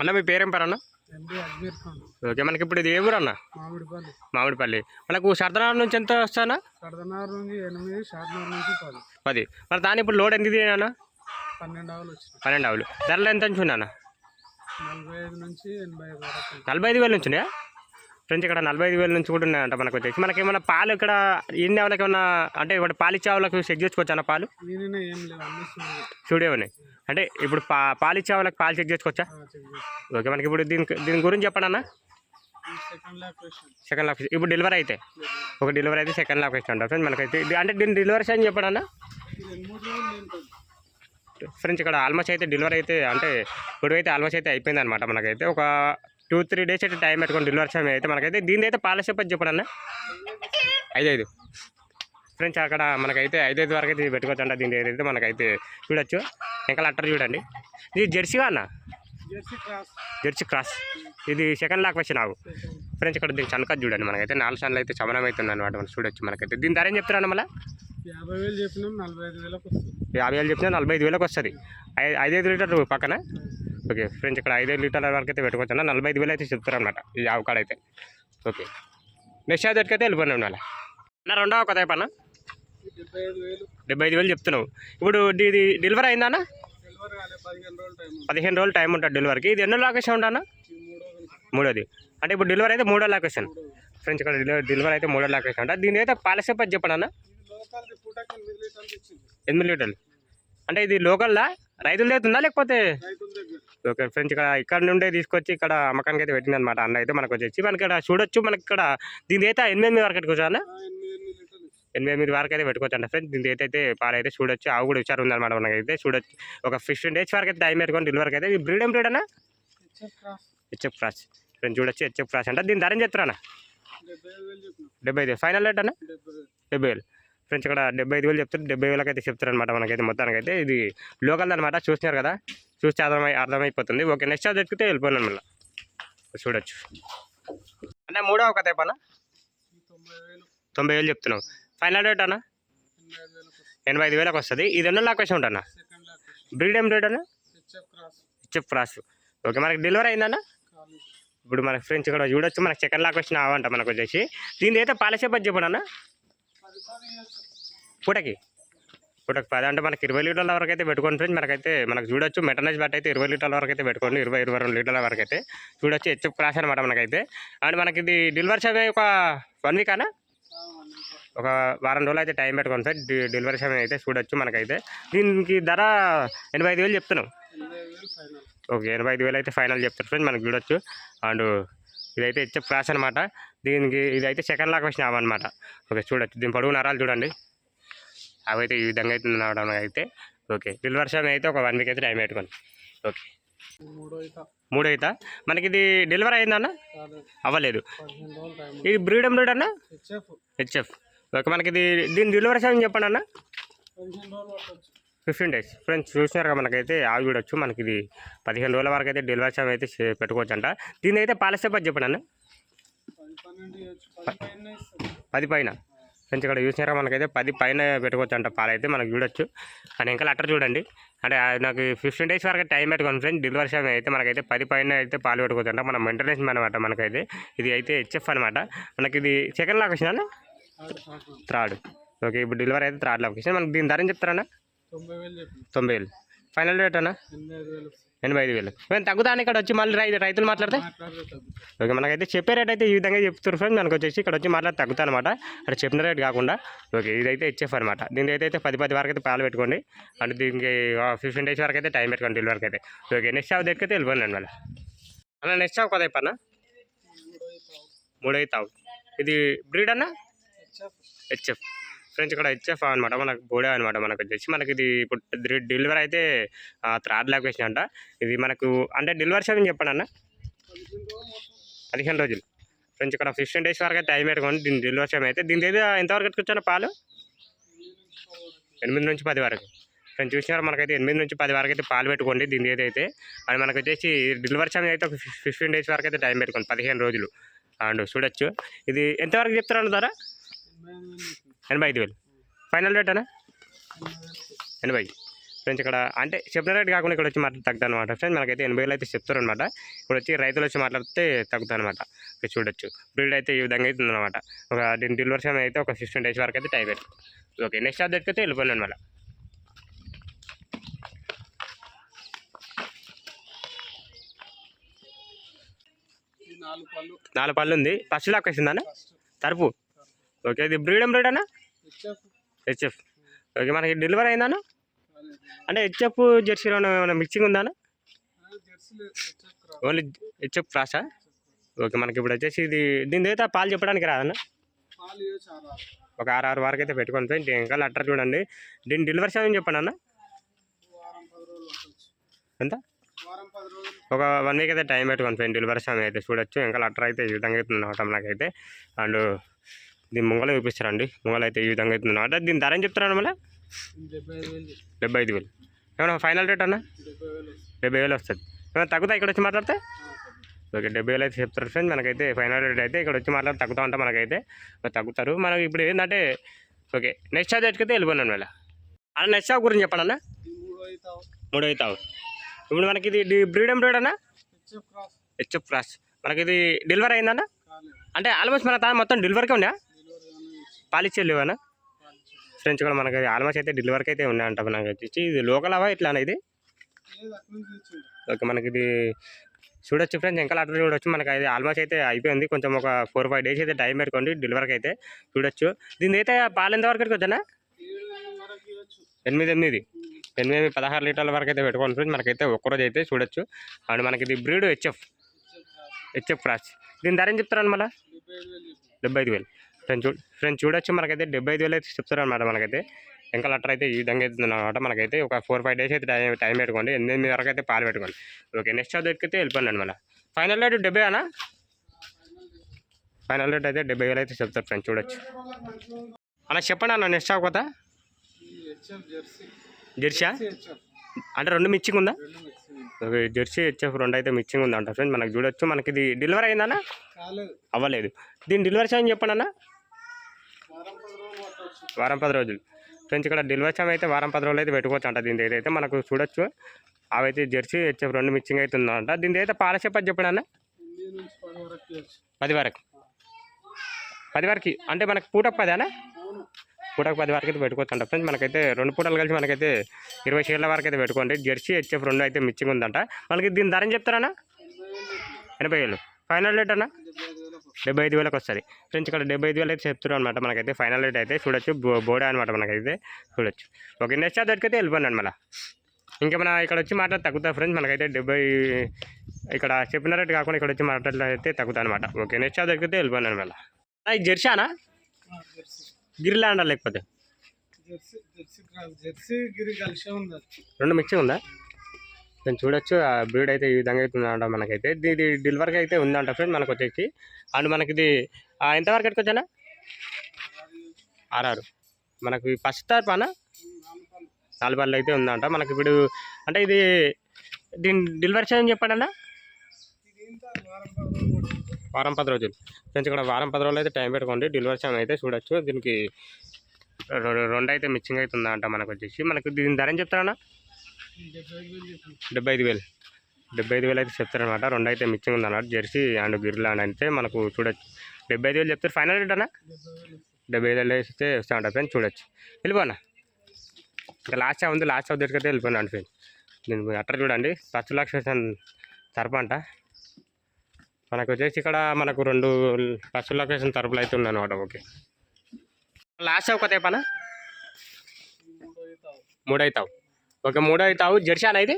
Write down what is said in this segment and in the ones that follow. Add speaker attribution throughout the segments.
Speaker 1: అన్న మీ పేరేం పేరు అన్న ఓకే మనకి ఇప్పుడు ఇది ఏ ఊరు అన్న
Speaker 2: మామిడిపల్లి.
Speaker 1: మామిడిపల్లి. మనకు సర్దనార్ నుంచి ఎంత వస్తానా
Speaker 2: కడదనార్ నుంచి ఎనిమిది షాద్నగర్ నుంచి పది.
Speaker 1: పది. మరి దాని ఇప్పుడు లోడ్ ఎంత అన్న
Speaker 2: పన్నెండు ఆవులు
Speaker 1: పన్నెండు ఆవులు. ధరలు ఎంత నుంచి అన్న
Speaker 2: నలభై ఐదు నుంచి ఎనభై ఐదు వరకు
Speaker 1: నలభై ఐదు వేల నుంచి ఉన్నాయా? ఫ్రెండ్స్ ఇక్కడ నలభై ఐదు వేల నుంచి కూడా ఉన్నాయంట మనకు వచ్చేసి. మనకి ఏమైనా పాలు ఇక్కడ ఎన్ని ఆవులకి ఏమన్నా అంటే ఇప్పుడు పాలు ఇచ్చే ఆవులకు చెక్ చేసుకోవచ్చు అన్న పాలు?
Speaker 2: చూడు
Speaker 1: ఉన్నాయి. అంటే ఇప్పుడు పా పాలు ఇచ్చే వాళ్ళకి పాలు చెక్ చేసుకోవచ్చా? ఓకే మనకి ఇప్పుడు దీని దీని గురించి చెప్పండి అన్న.
Speaker 2: సెకండ్
Speaker 1: లాక్ ఇప్పుడు డెలివరీ అయితే. ఒక డెలివరీ అయితే సెకండ్ లాక్ ఇష్టం ఫ్రెండ్స్ మనకైతే అంటే దీని డెలివరీ అని చెప్పండి అన్న. ఫ్రెండ్స్ ఇక్కడ ఆల్మోస్ట్ అయితే డెలివరీ అయితే అంటే గొడవ అయితే ఆల్మోస్ట్ అయితే అయిపోయింది అనమాట మనకైతే. ఒక టూ త్రీ డేస్ అయితే టైం పెట్టుకొని డెలివరీ సమయం అయితే మనకైతే దీని అయితే పాల చెప్పని చెప్పండి అన్న. ఐదు ఐదు ఫ్రెండ్స్ అక్కడ మనకైతే ఐదైదు వరకు అయితే పెట్టుకోవచ్చు అంట. దీని అయితే మనకైతే చూడొచ్చు. ఇంకా అట్టర్ చూడండి. ఇది జెర్సీగా అన్న
Speaker 2: జెర్సీ క్రాస్.
Speaker 1: Jersey cross. ఇది సెకండ్ లాక్ వచ్చి నాకు ఫ్రెండ్స్ ఇక్కడ దీనికి చనక చూడండి. మనకైతే నాలుగు సార్లు అయితే చమనం అవుతుంది అనమాట మనం చూడొచ్చు మనకైతే. దీని ధర ఏం చెప్తారన్న మళ్ళీ?
Speaker 2: యాభై వేలు చెప్పినాం నలభై ఐదు వేలకు వస్తుంది.
Speaker 1: యాభై వేలు చెప్పినా నలభై ఐదు వేలకు వస్తుంది. ఐ- ఐదైదు లీటర్ పక్కన? ఓకే ఫ్రెండ్స్ ఇక్కడ ఐదైదు లీటర్ల వరకు అయితే పెట్టుకోవచ్చు అన్న. నలభై ఐదు వేలు అయితే చెప్తారు అనమాట ఈ ఆవు కాడ అయితే. ఓకే. నెక్స్ట్ అయితే వెళ్ళిపోయినా ఉండాలి అన్న రెండవ అన్న
Speaker 2: ఇది డెబ్బై ఐదు వేలు.
Speaker 1: చెప్తున్నావు. ఇప్పుడు ఇది- డెలివరీ అయిందా అన్న
Speaker 2: పదిహేను రోజులు టైం ఉంది.
Speaker 1: ఉంటుంది డెలివరీకి. ఇది ఎన్నో లొకేషన్ ఉంటానా మూడోది. అంటే ఇప్పుడు డెలివరీ అయితే మూడో లొకేషన్. ఫ్రెండ్స్ ఇక్కడ డెలివరీ డెలివరీ అయితే మూడో లొకేషన్. అంట దీని అయితే పాలసీ పది చెప్పండి అన్న.
Speaker 2: ఎనిమిది లీటర్లు
Speaker 1: అంటే ఇది లోకల్లా రైతులు అవుతుందా లేకపోతే?
Speaker 2: రైతుల దగ్గర.
Speaker 1: ఓకే ఫ్రెండ్స్ ఇక్కడ ఇక్కడ నుండే తీసుకొచ్చి ఇక్కడ అమ్మకానికి అయితే పెట్టింది అనమాట అన్న. అయితే మనకు వచ్చేసి మనకి ఇక్కడ చూడొచ్చు. మనకి ఇక్కడ దీని అయితే ఎనిమిది వరకు
Speaker 2: ఆ, ఎనిమిది ఎనిమిది
Speaker 1: వరకు అయితే పెట్టుకోవచ్చు అంట ఫ్రెండ్స్ దీని అయితే పాలు అయితే చూడొచ్చు. ఆవు కూడా విచారు ఉందన్నమాట మనకైతే. చూడొచ్చు. ఒక ఫిఫ్టీన్ డేస్ వరకు అయితే టైం పెట్టుకొని డెలివరీకి అయితే. ఈ బ్రీడ్ ఏం బ్రీడ్ అన్న?
Speaker 2: హెచ్ఎఫ్ క్రాస్
Speaker 1: ఫ్రెండ్స్ చూడొచ్చు. హెచ్ఎఫ్ క్రాస్ అంటే. దీని ధర ఏం చెప్తారా
Speaker 2: డెబ్బై ఐదు వేలు.
Speaker 1: ఫైనల్ రేట్ అన్న?
Speaker 2: డెబ్బై వేలు.
Speaker 1: ఫ్రెండ్స్ ఇక్కడ డెబ్బై ఐదు వేలు చెప్తారు. డెబ్బై వేలకు అయితే చెప్తారనమాట మనకైతే మొత్తానికి అయితే ఇది లోకల్ అనమాట చూసినారు కదా? చూస్తే అర్థమై అర్థమైపోతుంది. ఓకే నెక్స్ట్ అది ఎక్కితే వెళ్ళిపోయినాను మళ్ళీ. చూడొచ్చు. అంటే మూడో ఒక తెప్పనా అన్న
Speaker 2: తొంభై వేలు
Speaker 1: తొంభై వేలు చెప్తున్నావు. ఫైనల్ రేట్ అన్న?
Speaker 2: ఎనభై ఐదు వేలకు వస్తుంది.
Speaker 1: ఇది ఎన్నో లాక్ వచ్చి
Speaker 2: ఉంటా
Speaker 1: బ్రీడ్ ఏం రేట్ అన్న?
Speaker 2: క్రాస్
Speaker 1: చెప్ క్రాస్ ఓకే మనకి డెలివరీ అయిందన్న? ఇప్పుడు మనకి ఫ్రెండ్స్ ఇక్కడ చూడొచ్చు. మనకి చికెన్ లాక్ వచ్చిన అవంట మనకు వచ్చేసి. దీని అయితే పాలసీ పది చెప్పండి అన్న పూటకి? పూటకి పది అంటే మనకి ఇరవై లీటర్ల వరకు అయితే పెట్టుకోండి ఫ్రెండ్స్ మనకైతే మనకు చూడొచ్చు. మెటనైజ్ బట్ అయితే ఇరవై లీటర్ల వరకు అయితే పెట్టుకోండి. ఇరవై ఇరవై రెండు లీటర్ల వరకు అయితే చూడొచ్చు. హెచ్ఎఫ్ క్రాస్ అనమాట మనకైతే. అండ్ మనకి ఇది డెలివరీ సమయం ఒక వన్ వీక్ అన్నా? ఒక వారం రోజులు అయితే టైం పెట్టుకోండి సార్. డె- డెలివరీ సమయం అయితే చూడొచ్చు మనకైతే. దీనికి ధర ఎనభై ఐదు వేలు చెప్తున్నాం. ఓకే ఎనభై ఐదు వేలు అయితే ఫైనల్ చెప్తారు ఫ్రెండ్స్ మనకు చూడొచ్చు. అండ్ ఇదైతే ఇచ్చే క్రాస్ అనమాట దీనికి ఇదైతే సెకండ్ లాక్ వచ్చిన అనమాట ఓకే చూడొచ్చు. దీని పొడుగు నరాలు చూడండి. అవి అయితే ఈ విధంగా అయితే నడవడం అయితే. ఓకే డెలివరీ సమయం అయితే ఒక వన్ వీక్ అయితే టైం పెట్టుకోండి. ఓకే.
Speaker 2: మూడో
Speaker 1: అయితే మనకి ఇది డెలివరీ అయిందన్న అవ్వలేదు. ఇది బ్రీడ్ బ్రీడ్ అన్న?
Speaker 2: హెచ్ఎఫ్.
Speaker 1: హెచ్ఎఫ్. ఓకే మనకి ఇది దీని డెలివరీ సమయం చెప్పండి అన్న? ఫిఫ్టీన్ డేస్ ఫ్రెండ్స్ చూసినారు కదా మనకైతే ఆవి చూడొచ్చు మనకి ఇది పదిహేను రోజుల వరకు అయితే డెలివరీ సమయం అయితే పెట్టుకోవచ్చు అంట దీని అయితే పాలసీ పది చెప్పండి అన్న?
Speaker 2: పది పైన.
Speaker 1: ఫ్రెండ్స్ ఇక్కడ చూసినారా మనకైతే పది పైన పెట్టుకోవచ్చు అంట పాలైతే మనకు చూడొచ్చు అని ఇంకా లెటర్ చూడండి. అంటే నాకు ఫిఫ్టీన్ డేస్ వరకు టైం పెట్టుకోండి ఫ్రెండ్స్ డెలివరీ సమయం అయితే మనకైతే పది పైన అయితే పాలు పెట్టుకోవచ్చు అంట మన మెయింటెనెన్స్ అనమాట మనకైతే. ఇది అయితే హెచ్ఎఫ్ అనమాట మనకి ఇది సెకండ్ లాక్ వచ్చిన థర్డ్ ఓకే ఇప్పుడు డెలివరీ అయితే థర్డ్ లాక్ వచ్చిన మనకి దీని ధర చెప్తారన్నా?
Speaker 2: తొంభై వేలు
Speaker 1: ఫైనల్ రేట్ అన్న?
Speaker 2: ఎనభై ఐదు వేలు
Speaker 1: మేము తగ్గుతాను ఇక్కడ వచ్చి మళ్ళీ రై రైతులు మాట్లాడితే? ఓకే మనకైతే చెప్పే రేట్ అయితే ఈ విధంగా చెప్తారు ఫ్రెండ్ మనకు వచ్చేసి ఇక్కడ వచ్చి మాట్లాడి తగ్గుతా అనమాట అక్కడ చెప్పిన రేట్ కాకుండా. ఓకే ఇదైతే హెచ్ఎఫ్ అనమాట దీని అయితే అయితే పది పది వరకు అయితే పాలు పెట్టుకోండి. అంటే దీనికి ఫిఫ్టీన్ డేస్ వరకు అయితే టైం పెట్టుకోండి డెలివరీకి అయితే. ఓకే నెక్స్ట్ షాప్ దగ్గరికి అయితే వెళ్ళిపోండి మళ్ళీ. అన్న నెక్స్ట్ షాప్ కదా పన్న
Speaker 2: మూడో ఇక
Speaker 1: మూడు అయితే తావు ఇది బ్రీడ్ అన్న?
Speaker 2: హెచ్ఎఫ్
Speaker 1: ఫ్రెండ్స్ ఇక్కడ హెచ్ఎఫ్ అనమాట మనకు బోడే అనమాట మనకు వచ్చేసి. మనకి ఇది ఇప్పుడు డెలివరీ అయితే థర్డ్ లొకేషన్ అంట ఇది మనకు అంటే డెలివరీ సమయం చెప్పండి అన్న.
Speaker 2: పదిహేను రోజులు.
Speaker 1: ఫ్రెండ్స్ ఇక్కడ ఫిఫ్టీన్ డేస్ వరకు అయితే టైం పెట్టుకోండి దీని డెలివరీ సమయం అయితే. దీని అయితే ఎంతవరకు ఎత్తుకొచ్చాను పాలు?
Speaker 2: ఎనిమిది నుంచి పది వరకు.
Speaker 1: ఎనిమిది చూసినారు? మనకైతే ఎనిమిది నుంచి పది వరకు అయితే పాలు పెట్టుకోండి దీని ఏదైతే అది మనకు వచ్చేసి డెలివరీ సమయం అయితే ఫిఫ్టీన్ డేస్ వరకు అయితే టైం పెట్టుకోండి. పదిహేను రోజులు. అండ్ చూడొచ్చు. ఇది ఎంతవరకు చెప్తారన్న ధర?
Speaker 2: ఎనభై ఐదు వేలు.
Speaker 1: ఫైనల్ రేట్ అన్న
Speaker 2: ఎనభై
Speaker 1: ఫ్రెండ్స్ ఇక్కడ అంటే చెప్పిన రేట్ కాకుండా ఇక్కడ వచ్చి మాట్లాడి తగ్గుతా అనమాట ఫ్రెండ్స్ మనకైతే ఎనభై వేలు అయితే చెప్తారు అనమాట ఇప్పుడు వచ్చి రైతులు వచ్చి మాట్లాడితే తగ్గుతా అనమాట ఇక్కడ చూడొచ్చు. బ్రీడ్ అయితే ఈ విధంగా అయితే ఉందన్నమాట. ఒక దీని డెలివరీ సమయం అయితే ఒక సిక్స్టీన్ డేస్ వరకు అయితే టైం పెట్టు ఓకే నెక్స్ట్ అప్డేట్కి అయితే వెళ్ళిపోయాను
Speaker 2: ఈ నాలుగు పళ్ళు.
Speaker 1: ఉంది. ఫస్ట్ లాక్ వేసిందా తరుపు. ఓకే ఇది బ్రీడమ్ బ్రీడ్ అన్న?
Speaker 2: హెచ్ఎఫ్.
Speaker 1: ఓకే మనకి డెలివరీ అయిందాను అంటే హెచ్ఎఫ్ జెర్సీలో ఏమైనా మిక్సింగ్ ఉందా ఓన్లీ హెచ్ఎఫ్ క్రాసా ఓకే మనకి ఇప్పుడు వచ్చేసి ఇది దీని అయితే పాలు చెప్పడానికి రాదన్న? ఒక ఆరు ఆరు వరకు అయితే పెట్టుకొని ఫ్రెండ్స్ ఇంకా లెటర్ చూడండి. దీని డెలివరీ సమయం చెప్పండి అన్న. ఎంత? ఒక వన్ వీక్ అయితే టైం పెట్టుకోండి ఫ్రెండ్. డెలివరీ సమయం అయితే చూడొచ్చు. ఇంకా లెటర్ అయితే ఈ విధంగా అవుతుంది అనమాట మనకైతే. అండ్ దీని ముంగలు చూపిస్తారండి. ముంగలు అయితే ఈ విధంగా అవుతుంది. అనమాట దీని ధర ఏం చెప్తారా మళ్ళీ?
Speaker 2: డెబ్బై ఐదు వేలు.
Speaker 1: ఏమన్నా ఫైనల్ రేట్ అన్న?
Speaker 2: డెబ్బై వేలు వస్తుంది.
Speaker 1: ఏమైనా తగ్గుతా ఇక్కడ వచ్చి మాట్లాడితే. ఓకే డెబ్బై వేలు అయితే చెప్తారు ఫ్రెండ్స్. మనకైతే ఫైనల్ రేట్ అయితే ఇక్కడ వచ్చి మాట్లాడి తగ్గుతూ ఉంటాం మనకైతే తగ్గుతారు. మనకి ఇప్పుడు ఏంటంటే ఓకే నెక్స్ట్ ఛార్జ్ అయితే వెళ్ళిపోయినాను మళ్ళీ. అన్న నెక్స్ట్ షాప్ గురించి చెప్పండి అన్న.
Speaker 2: మూడు అవుతావు
Speaker 1: ఇప్పుడు మనకి ఇది బ్రీడమ్ బ్రీడ్ అన్న?
Speaker 2: HF cross.
Speaker 1: మనకి ఇది డెలివరీ అయిందన్న? అంటే ఆల్మోస్ట్ మన మొత్తం డెలివరీకే ఉందా
Speaker 2: డెలివరీ కానీ
Speaker 1: పాలిచ్చే లేవనా ఫ్రెండ్స్ కూడా మనకి ఆల్మోస్ట్ అయితే డెలివరీకి అయితే ఉన్నాయంట నాకు వచ్చి ఇది లోకల్ అవా ఇట్లా ఇది? ఓకే మనకి ఇది చూడొచ్చు ఫ్రెండ్స్ ఇంకా అట్లా చూడొచ్చు. మనకి అది ఆల్మోస్ట్ అయితే అయిపోయింది. కొంచెం ఒక ఫోర్ ఫైవ్ డేస్ అయితే టైం పెట్టుకోండి. డెలివరీకి అయితే చూడొచ్చు. దీని అయితే పాలు ఎంత వరకు వచ్చానా ఎనిమిది ఎనిమిది. ఎనిమిది ఎనిమిది పదహారు లీటర్ల వరకు అయితే పెట్టుకోండి ఫ్రెండ్స్ మనకైతే ఒక్కరోజు అయితే చూడొచ్చు. అండ్ మనకి ఇది బ్రీడ్ హెచ్ఎఫ్
Speaker 2: హెచ్ఎఫ్ క్రాస్
Speaker 1: దీని ధర ఏం చెప్తారని మళ్ళీ?
Speaker 2: డెబ్బై ఐదు వేలు.
Speaker 1: ఫ్రెండ్స్ చూ ఫ్రెండ్స్ చూడొచ్చు మనకైతే. డెబ్బై ఐదు వేలు అయితే చెప్తారు అనమాట మనకైతే. ఇంకా లెటర్ అయితే ఈ విధంగా అవుతుంది అనమాట మనకైతే. ఒక ఫోర్ ఫైవ్ డేస్ అయితే టైం టైం పెట్టుకోండి. ఎనిమిది వరకు అయితే పాలు పెట్టుకోండి. ఓకే నెక్స్ట్ అప్డేట్కి అయితే వెళ్ళిపోండి మళ్ళీ ఫైనల్ రేట్ డెబ్బై అనా? ఫైనల్ రేట్ అయితే డెబ్బై వేలు అయితే చెప్తారు ఫ్రెండ్స్ చూడొచ్చు. అన్న చెప్పండి అన్న నెక్స్ట్ కొత్త?
Speaker 2: జెర్సీ.
Speaker 1: అంటే రెండు మిక్సింగ్ ఉందా? ఓకే జెర్సీ హెచ్ఎఫ్ రెండు అయితే మిక్సింగ్ ఉందంట ఫ్రెండ్స్ మనకు చూడొచ్చు. మనకి ఇది డెలివరీ అయిందన్నా అవ్వలేదు. దీని డెలివరీ సమయం చెప్పండి అన్న
Speaker 2: వారం పది రోజులు పట్టవచ్చు
Speaker 1: వారం పది రోజులు. ఫ్రెండ్స్ ఇక్కడ డెలివరీ సమయం అయితే వారం పది రోజులు అయితే పెట్టుకోవచ్చు అంట దీని అయితే మనకు చూడొచ్చు. అవైతే జెర్సీ హెచ్ఎఫ్ రెండు మిక్సింగ్ అయితే ఉందంట దీని అయితే పాల చెప్పని చెప్పండి అన్న.
Speaker 2: పది వరకు.
Speaker 1: పది వరకు. అంటే మనకు పూటకు పది అన్న? పూటకు పది వరకు అయితే పెట్టుకోవచ్చు అంట ఫ్రెండ్స్ మనకైతే రెండు పూటలు కలిసి మనకైతే ఇరవై షేర్ల వరకు అయితే పెట్టుకోండి. జెర్సీ హెచ్ఎఫ్ రెండు అయితే మిక్సింగ్ ఉందంట. మనకి దీని ధర చెప్తారా
Speaker 2: ఎనభై వేలు.
Speaker 1: ఫైనల్ రేట్ అన్నా?
Speaker 2: డెబ్బై ఐదు వేలకు
Speaker 1: వస్తుంది ఫ్రెండ్స్ ఇక్కడ డెబ్బై ఐదు వేలు అయితే చెప్తున్నారు అనమాట మనకైతే ఫైనల్ రేట్ అయితే చూడొచ్చు. బోడే అనమాట మనకైతే చూడొచ్చు. ఓకే నెక్స్ట్ అదొరికి అయితే వెళ్ళిపోయినాను మళ్ళీ. ఇంకా మన ఇక్కడ వచ్చి మాట్లాడి తగ్గుతా ఫ్రెండ్స్ మనకైతే డెబ్బై ఇక్కడ చెప్పిన రేట్ కాకుండా ఇక్కడ వచ్చి మాట్లాడితే తగ్గుతా అనమాట ఓకే నెక్స్ట్ అదొరికి అయితే వెళ్ళిపోయినాను మళ్ళీ. ఇది జెర్సీనా
Speaker 2: జెర్సీ.
Speaker 1: గిరిలాండా లేకపోతే?
Speaker 2: అది.
Speaker 1: రెండు మిక్సింగ్ ఉందా? నేను చూడొచ్చు. ఆ బ్రీడ్ అయితే ఈ విధంగా అయితే ఉందంట మనకైతే. ఇది ఇది డెలివరీకి అయితే ఉందంట ఫ్రెండ్ మనకు వచ్చేసి. అండ్ మనకి ఇది ఆ, ఎంతవరకు ఎట్టుకొచ్చానా ఆర్ఆర్ మనకి ఫస్ట్ తరపాన
Speaker 2: నాలుగు పళ్ళు.
Speaker 1: అయితే ఉందంట. మనకి ఇప్పుడు అంటే ఇది దీని డెలివరీ చేయని చెప్పండి అన్న?
Speaker 2: వారం పది రోజులు.
Speaker 1: ఫ్రెండ్స్ ఇక్కడ వారం పది రోజులు అయితే టైం పెట్టుకోండి. డెలివరీ టైం అయితే చూడొచ్చు. దీనికి రెండు అయితే మిచ్చింగ్ అయితే ఉందంట మనకు వచ్చేసి. మనకి దీని ధర ఏం చెప్తారన్నా?
Speaker 2: డెబ్బై ఐదు వేలు.
Speaker 1: డెబ్బై ఐదు వేలు అయితే చెప్తారనమాట రెండు అయితే మిక్సింగ్ ఉందన్నమాట. జెర్సీ అండ్ గిర్లాండ్ అయితే మనకు చూడొచ్చు. డెబ్బై ఐదు వేలు చెప్తారు. ఫైనల్ రేట్ అన్న?
Speaker 2: డెబ్బై
Speaker 1: ఐదు వేలు వేస్తే వస్తా ఉంటుంది ఫ్రెండ్ చూడొచ్చు. వెళ్ళిపోనా ఇంకా లాస్ట్ షాప్ ఉంది. లాస్ట్ షాప్ దగ్గరికి వెళ్ళిపోయినాను ఫ్రెండ్ నేను అట్ట చూడండి. ఫస్ట్ లక్ష తరపంట మనకు వచ్చేసి ఇక్కడ మనకు రెండు ఫస్ట్ లొకేషన్ తరపులు అయితే ఉందన్నమాట. ఓకే. లాస్ట్ షాప్ కొత్త
Speaker 2: మూడైతావు. ఓకే
Speaker 1: మూడో అయితే అవుతావు ఓకే జెర్సీ అన్న ఇది?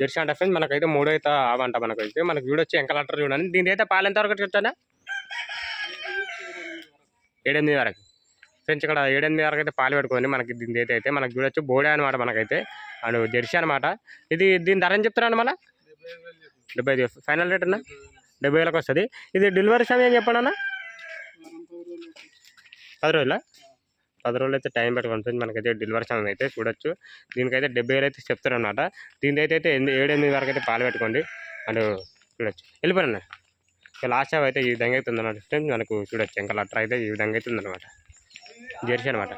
Speaker 2: జెర్సీ
Speaker 1: అంటే ఫ్రెండ్స్ మనకైతే మూడో అయితే అవంట మనకు అయితే మనకు చూడొచ్చు ఎంకలాటర్ చూడండి. దీని అయితే పాలు ఎంతవరకు చెప్తానా? ఏడెనిమిది వరకు. ఫ్రెండ్స్ ఇక్కడ ఏడెనిమిది వరకు అయితే పాలు పెట్టుకోండి. మనకి దీని అయితే అయితే మనకు చూడొచ్చు బోడే అనమాట మనకైతే. అండ్ జెర్సీ అనమాట ఇది దీని ధర ఏం చెప్తున్నాను మన
Speaker 2: డెబ్బై ఐదు
Speaker 1: ఫైనల్ రేట్ అన్న?
Speaker 2: డెబ్బై
Speaker 1: వేలకు వస్తుంది. ఇది డెలివరీ సమయం చెప్పండి అన్న?
Speaker 2: పది రోజులా?
Speaker 1: పది రోజులు అయితే టైం పెట్టుకోండి మనకైతే డెలివరీ సమయం అయితే చూడొచ్చు. దీనికైతే డెబ్బై వేలు అయితే చెప్తారనమాట దీని అయితే అయితే ఎనిమిది ఏడు ఎనిమిది వరకు అయితే పాలు పెట్టుకోండి. అండ్ చూడొచ్చు. వెళ్ళిపోయినా లాస్ట్ షాప్ అయితే ఈ విధంగా అయితే ఉందన్నమాట ఫ్రెండ్స్ మనకు చూడొచ్చు. ఇంకా లట్టర్ అయితే ఈ విధంగా అయితే ఉందన్నమాట. జెర్సీ అనమాట